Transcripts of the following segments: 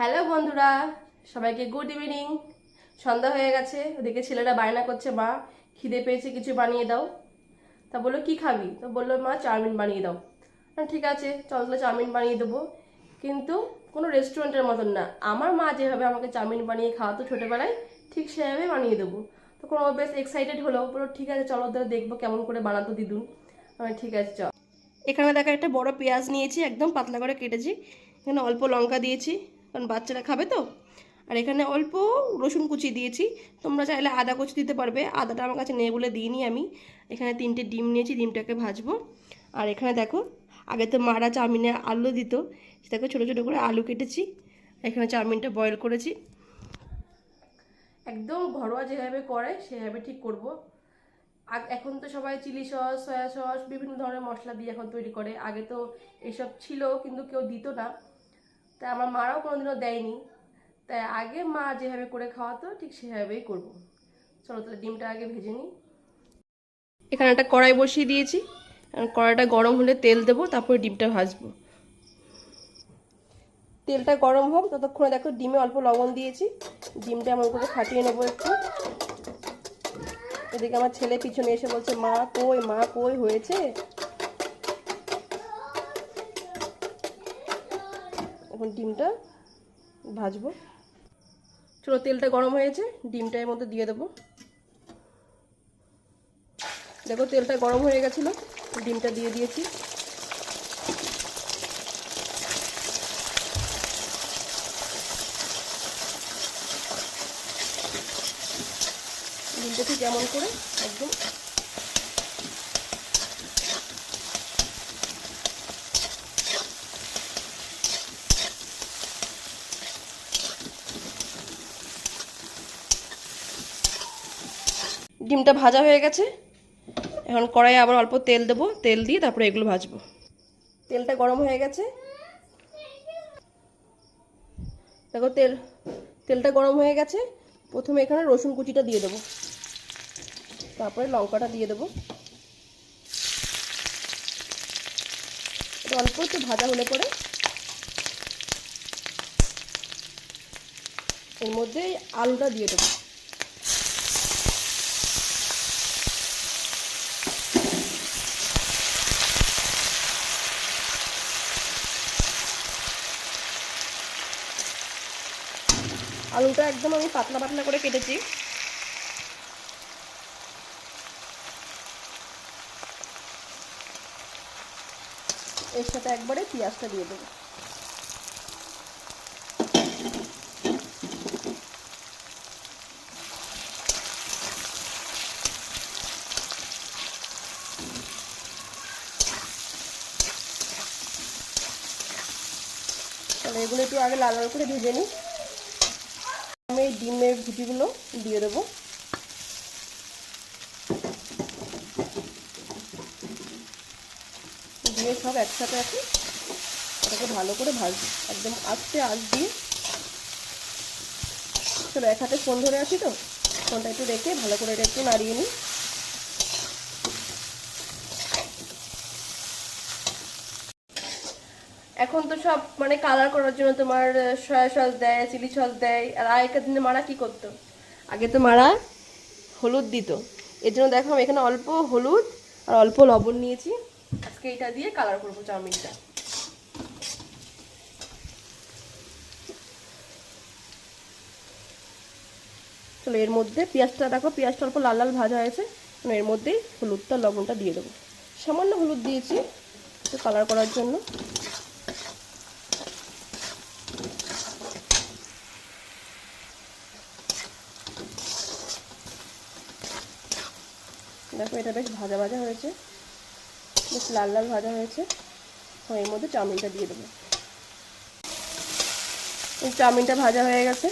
Hello বন্ধুরা, সবাইকে good evening. সন্ধ্যা হয়ে গেছে, ওদিকে ছেলেরা বায়না করছে, মা, খিদে পেয়েছে, কিছু বানিয়ে দাও। তা বলল, কি খাবি? তো বলল, মা, চাউমিন বানিয়ে দাও। ঠিক আছে, চল তাহলে চাউমিন বানিয়ে দেবো। কিন্তু কোনো রেস্টুরেন্টের মতন না, আমার মা যেভাবে আমাকে চাউমিন বানিয়ে খাওয়াতো ছোটোবেলায়, ঠিক সেভাবে বানিয়ে দেবো। তখন ও বেশ এক্সাইটেড হলো, বলল, ঠিক আছে, চলো ওদের দেখব কেমন করে বানাতো দিদুন। আমি ঠিক আছে, চল। এখানে দেখা একটা বড় পেঁয়াজ নিয়েছি, একদম পাতলা করে কেটেছি। এখানে অল্প লঙ্কা দিয়েছি। কারণ বাচ্চারা খাবে তো। আর এখানে অল্প রসুন কুচি দিয়েছি। তোমরা চাইলে আদা কুচি দিতে পারবে। আদাটা আমার কাছে নেই বলে দিইনি আমি। এখানে তিনটে ডিম নিয়েছি, ডিমটাকে ভাজবো। আর এখানে দেখো, আগে তো মারা চাউমিনে আলু দিত। সেটাকে ছোটো ছোটো করে আলু কেটেছি। এখানে চাউমিনটা বয়েল করেছি। একদম ঘরোয়া যেভাবে করে, সেভাবে ঠিক করব। এখন তো সবাই চিলি সস, সয়া সস, বিভিন্ন ধরনের মশলা দিয়ে এখন তৈরি করে। আগে তো এসব ছিল, কিন্তু কেউ দিত না। তাই আমার মারাও কোনোদিনও দেয়নি। তাই আগে মা যেভাবে করে খাওয়াতো, ঠিক সেভাবেই করব। চলো তাহলে ডিমটা আগে ভেজে নিই। এখানে একটা কড়াই বসিয়ে দিয়েছি। কড়াইটা গরম হলে তেল দেবো, তারপরে ডিমটা ভাজবো। তেলটা গরম হোক, ততক্ষণে দেখো ডিমে অল্প লবণ দিয়েছি। ডিমটা এমন করে ফাটিয়ে নেব একটু। এদিকে আমার ছেলে পিছনে এসে বলছে, মা কই মা কই হয়েছে? এখন ডিমটা ভাজবো। চলো তেলটা গরম হয়েছে, ডিমটা এর মধ্যে দিয়ে দেবো। দেখো তেলটা গরম হয়ে গেছিল, ডিমটা দিয়ে দিয়েছি। ডিমটা ঠিক এমন করে একদম ডিমটা ভাজা হয়ে গেছে। এখন কড়াইয়ে আবার অল্প তেল দেবো। তেল দিয়ে তারপরে এগুলো ভাজবো। তেলটা গরম হয়ে গেছে। দেখো তেল, তেলটা গরম হয়ে গেছে। প্রথমে এখানে রসুন কুচিটা দিয়ে দেবো। তারপরে লঙ্কাটা দিয়ে দেবো। অল্প একটু ভাজা হলে পরে এর মধ্যে আলুটা দিয়ে দেবো। আলুটা একদম আমি পাতলা পাতলা করে কেটেছি। এর সাথে একবারে পেঁয়াজটা দিয়ে দেবো। তাহলে এগুলো একটু আগে লাল লাল করে ভেজে নিই। আমি এই ডিমের ভুটিগুলো দিয়ে দেবো। দিয়ে সব একসাথে আছে। এটাকে ভালো করে ভাজবো একদম আস্তে আঁচ দিয়ে। চলো, এক হাতে ফোন ধরে আছি তো? ফোনটা একটু রেখে ভালো করে এটা একটু নাড়িয়ে নিই। এখন তো সব মানে কালার করার জন্য তোমার সয়া সস দেয় চিলি সস দেয়, আর আগেকার দিনে মারা কি করতো? আগে তো মারা হলুদ দিত। এর জন্য দেখো আমি এখানে অল্প হলুদ আর অল্প লবণ নিয়েছি। আজকে এটা দিয়ে কালার করব চাউমিনটা। চলো এর মধ্যে পেঁয়াজটা দেখো, পেঁয়াজটা অল্প লাল লাল ভাজা হয়েছে। এর মধ্যেই হলুদটা, লবণটা দিয়ে দেবো। সামান্য হলুদ দিয়েছি কালার করার জন্য। দেখো, এটা বেশ ভাজা ভাজা হয়েছে। বেশ লাল লাল ভাজা হয়েছে। এর মধ্যে চাউমিনটা দিয়ে দেবো। চাউমিনটা ভাজা হয়ে গেছে।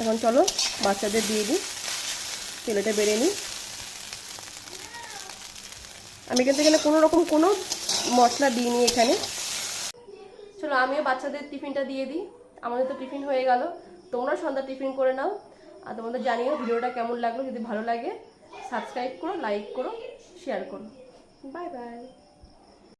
এখন চলো বাচ্চাদের দিয়ে দিই। তেলেটা বেড়ে নিই। আমি কিন্তু এখানে কোনো রকম কোনো মশলা দিইনি এখানে। চলো, আমিও বাচ্চাদের টিফিনটা দিয়ে দিই। আমাদের তো টিফিন হয়ে গেল। তোমরা সন্ধ্যা টিফিন করে নাও। আর তোমাদের জানিও ভিডিওটা কেমন লাগল, যদি ভালো লাগে। সাবস্ক্রাইব করো লাইক করো শেয়ার করো। Bye bye